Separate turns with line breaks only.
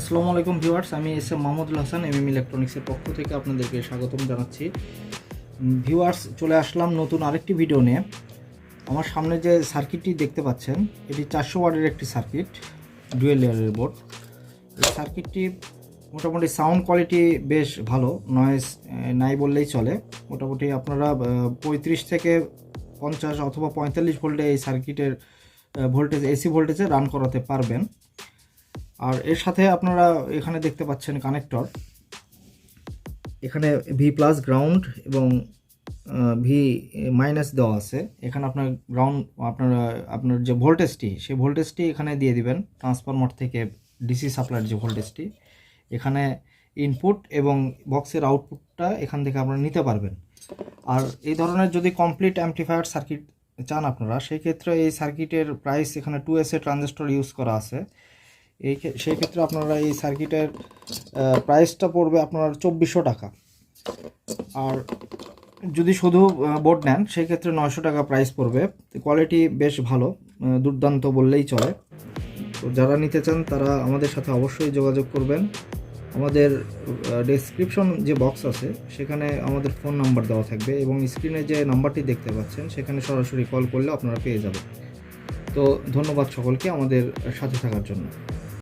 আসসালামু আলাইকুম ভিউয়ার্স, আমি S M Mahmudul Hasan M M ইলেকট্রনিক্সের পক্ষ থেকে আপনাদেরকে স্বাগতম জানাচ্ছি। ভিউয়ার্স, চলে আসলাম নতুন আরেকটি ভিডিও নিয়ে। আমার সামনে যে সার্কিটটি দেখতে পাচ্ছেন, এটি চারশো ওয়ার্ডের একটি সার্কিট, ডুয়েল লেয়ারের বোর্ড। এই সার্কিটটি মোটামুটি সাউন্ড কোয়ালিটি বেশ ভালো, নয়েজ নাই বললেই চলে। মোটামুটি আপনারা পঁয়ত্রিশ থেকে পঞ্চাশ অথবা পঁয়তাল্লিশ ভোল্টে এই সার্কিটের ভোল্টেজ, এসি ভোল্টেজে রান করাতে পারবেন। আর এর সাথে আপনারা এখানে দেখতে পাচ্ছেন কানেক্টর এখানে ভি প্লাস গ্রাউন্ড এবং ভি মাইনাস দেওয়া আছে। এখানে আপনার গ্রাউন্ড আপনার আপনার যে ভোল্টেজটি সেই ভোল্টেজটি এখানে দিয়ে দিবেন। ট্রান্সফরমার থেকে ডিসি সাপ্লাইয়ের যে ভোল্টেজটি এখানে ইনপুট এবং বক্সের আউটপুটটা এখান থেকে আপনারা নিতে পারবেন। আর এই ধরনের যদি কমপ্লিট অ্যাম্পলিফায়ার সার্কিট চান আপনারা, সেই ক্ষেত্রে এই সার্কিটের প্রাইস এখানে two S A transistor use করা আছে। এই সেই ক্ষেত্রে আপনারা এই সার্কিটের প্রাইসটা পড়বে আপনার চব্বিশশো টাকা। আর যদি শুধু বোর্ড নেন, সেই ক্ষেত্রে নয়শো টাকা প্রাইস পড়বে। কোয়ালিটি বেশ ভালো দুর্দান্ত বললেই চলে। তো যারা নিতে চান, তারা আমাদের সাথে অবশ্যই যোগাযোগ করবেন। আমাদের ডেসক্রিপশন যে বক্স আছে, সেখানে আমাদের ফোন নাম্বার দেওয়া থাকবে এবং স্ক্রিনে যে নাম্বারটি দেখতে পাচ্ছেন, সেখানে সরাসরি কল করলে আপনারা পেয়ে যাবেন। তো ধন্যবাদ সকলকে আমাদের সাথে থাকার জন্য।